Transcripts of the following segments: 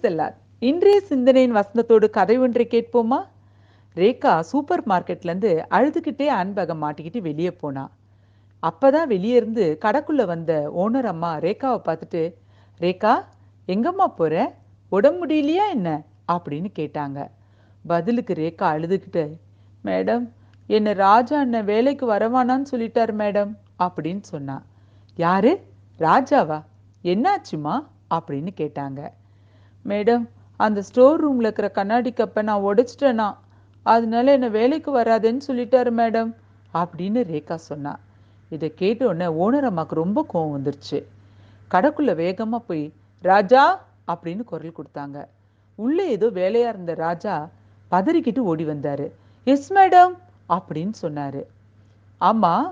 Price இன்றைய சிந்தனையின் வசனத்தோடு கதை ஒன்றை கேட்போமா? ரேகா சூப்பர் மார்க்கெட்லேருந்து அழுதுகிட்டே அன்பகம் மாட்டிக்கிட்டு வெளியே போனா. அப்பதான் வெளியே இருந்து கடைக்குள்ளே வந்த ஓனர் அம்மா ரேகாவை பார்த்துட்டு ரேகா எங்கம்மா போற? உடம்பு முடியலையா என்ன? அப்படின்னு கேட்டாங்க. பதிலுக்கு ரேகா அழுதுகிட்டு மேடம் என்னை ராஜா அண்ணன் வேலைக்கு வரவானான்னு சொல்லிட்டார் மேடம் அப்படின்னு சொன்னா. யாரு? ராஜாவா? என்னாச்சுமா? அப்படின்னு கேட்டாங்க. மேடம் அந்த ஸ்டோர் ரூமில் இருக்கிற கண்ணாடி கப்பை நான் உடைச்சிட்டேனா? அதனால என்னை வேலைக்கு வராதுன்னு சொல்லிட்டாரு மேடம் அப்படின்னு ரேகா சொன்னா. இதை கேட்ட உடனே ஓனர் அம்மாவுக்கு ரொம்ப கோவம் வந்துருச்சு. கடைக்குள்ளே வேகமாக போய் ராஜா! அப்படின்னு குரல் கொடுத்தாங்க. உள்ளே ஏதோ வேலையாக இருந்த ராஜா பதறிக்கிட்டு ஓடி வந்தார். Yes madam! அப்படின்னு சொன்னார். ஆமாம்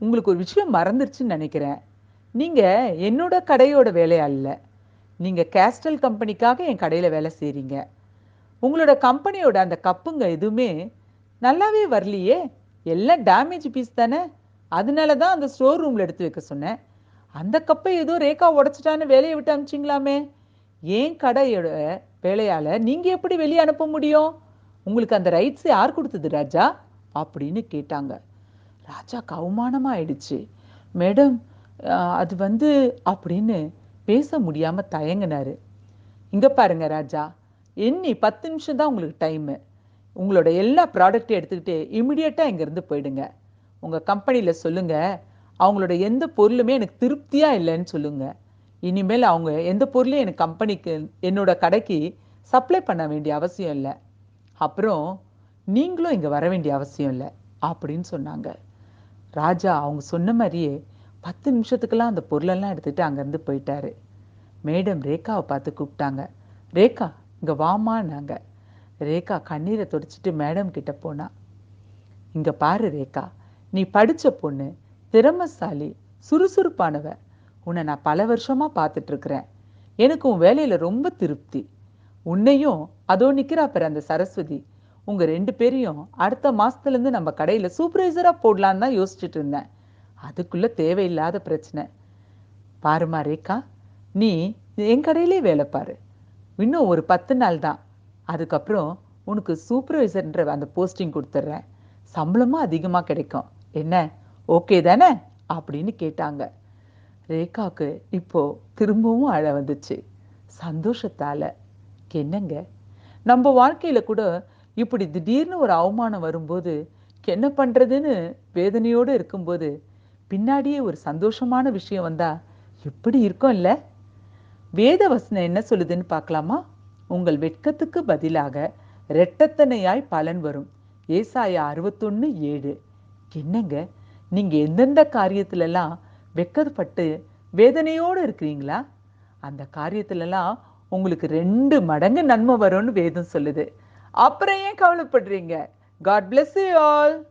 உங்களுக்கு ஒரு விஷயம் மறந்துருச்சுன்னு நினைக்கிறேன். நீங்கள் என்னோட கடையோட வேலையா இல்லை நீங்கள் கேஸ்டல் கம்பெனிக்காக என் கடையில் வேலை செய்கிறீங்க உங்களோட கம்பெனியோட அந்த கப்புங்க எதுவுமே நல்லாவே வரலையே. எல்லாம் டேமேஜ் பீஸ் தானே? அதனால தான் அந்த ஸ்டோர் ரூமில் எடுத்து வைக்க சொன்னேன். அந்த கப்பை ஏதோ ரேக்கா உடச்சிட்டான்னு வேலையை விட்டு அனுப்பிச்சிங்களாமே? ஏன் கடையோட வேலையால் நீங்கள் எப்படி வெளியே அனுப்ப முடியும்? உங்களுக்கு அந்த ரைட்ஸ் யார் கொடுத்தது ராஜா? அப்படின்னு கேட்டாங்க. ராஜாக்கு கவுமானமாக ஆயிடுச்சு மேடம் அது வந்து அப்படின்னு பேச முடியாம தயங்கினாரு. இங்க பாருங்க ராஜா இன்னி பத்து நிமிஷம் தான் உங்களுக்கு டைமு உங்களோட எல்லா ப்ராடக்ட்டையும் எடுத்துக்கிட்டு இமிடியேட்டாக இங்கேருந்து போயிடுங்க. உங்கள் கம்பெனியில் சொல்லுங்க அவங்களோட எந்த பொருளுமே எனக்கு திருப்தியாக இல்லைன்னு சொல்லுங்க. இனிமேல் அவங்க எந்த பொருளையும் எனக்கு கம்பெனிக்கு என்னோட கடைக்கு சப்ளை பண்ண வேண்டிய அவசியம் இல்லை. அப்புறம் நீங்களும் இங்கே வர வேண்டிய அவசியம் இல்லை அப்படின்னு சொன்னாங்க. ராஜா அவங்க சொன்ன மாதிரியே பத்து நிமிஷத்துக்கெல்லாம் அந்த பொருளெல்லாம் எடுத்துட்டு அங்கேருந்து போயிட்டாரு. மேடம் ரேகாவை பார்த்து கூப்பிட்டாங்க. ரேகா இங்கே வாமான்னாங்க ரேகா கண்ணீரை துடைச்சிட்டு மேடம் கிட்ட போனா இங்கே பாரு ரேகா நீ படிச்ச பொண்ணு திறமசாலி சுறுசுறுப்பானவ. உன்னை நான் பல வருஷமா பார்த்துட்ருக்குறேன். எனக்கு உன் வேலையில் ரொம்ப திருப்தி. உன்னையும் அதோ நிக்கிறா அந்த சரஸ்வதி. உங்கள் ரெண்டு பேரையும் அடுத்த மாசத்துல இருந்து நம்ம கடையில் சூப்பர்வைசராக போடலான்னு தான் யோசிச்சுட்டு இருந்தேன். அதுக்குள்ளே தேவையில்லாத பிரச்சனை. பாருமா ரேகா நீ என் கடையிலே வேலை பாரு. இன்னும் ஒரு பத்து நாள் தான். அதுக்கப்புறம் உனக்கு சூப்பர்வைசர்ன்ற அந்த போஸ்டிங் கொடுத்துட்றேன் சம்பளமும் அதிகமாக கிடைக்கும். என்ன? ஓகே தானே? அப்படின்னு கேட்டாங்க. ரேகாவுக்கு இப்போ திரும்பவும் அழ வந்துச்சு. சந்தோஷத்தால். என்னங்க? நம்ம வாழ்க்கையில் கூட இப்படி திடீர்னு ஒரு அவமானம் வரும்போது என்ன பண்ணுறதுன்னு வேதனையோடு இருக்கும்போது பின்னாடியே ஒரு சந்தோஷமான விஷயம் வந்தா எப்படி இருக்கும் இல்லை? வேத வசனம் என்ன சொல்லுதுன்னு பார்க்கலாமா? உங்கள் வெட்கத்துக்கு பதிலாக இரட்டத்தனையாய் பலன் வரும். ஏசாயா அறுபத்தொன்று ஏழு. என்னங்க? நீங்கள் எந்தெந்த காரியத்திலலாம் வெட்கப்பட்டு வேதனையோடு இருக்கிறீங்களா? அந்த காரியத்திலலாம் உங்களுக்கு ரெண்டு மடங்கு நன்மை வரும்னு வேதம் சொல்லுது. அப்புறம் ஏன் கவலைப்படுறீங்க? God bless you all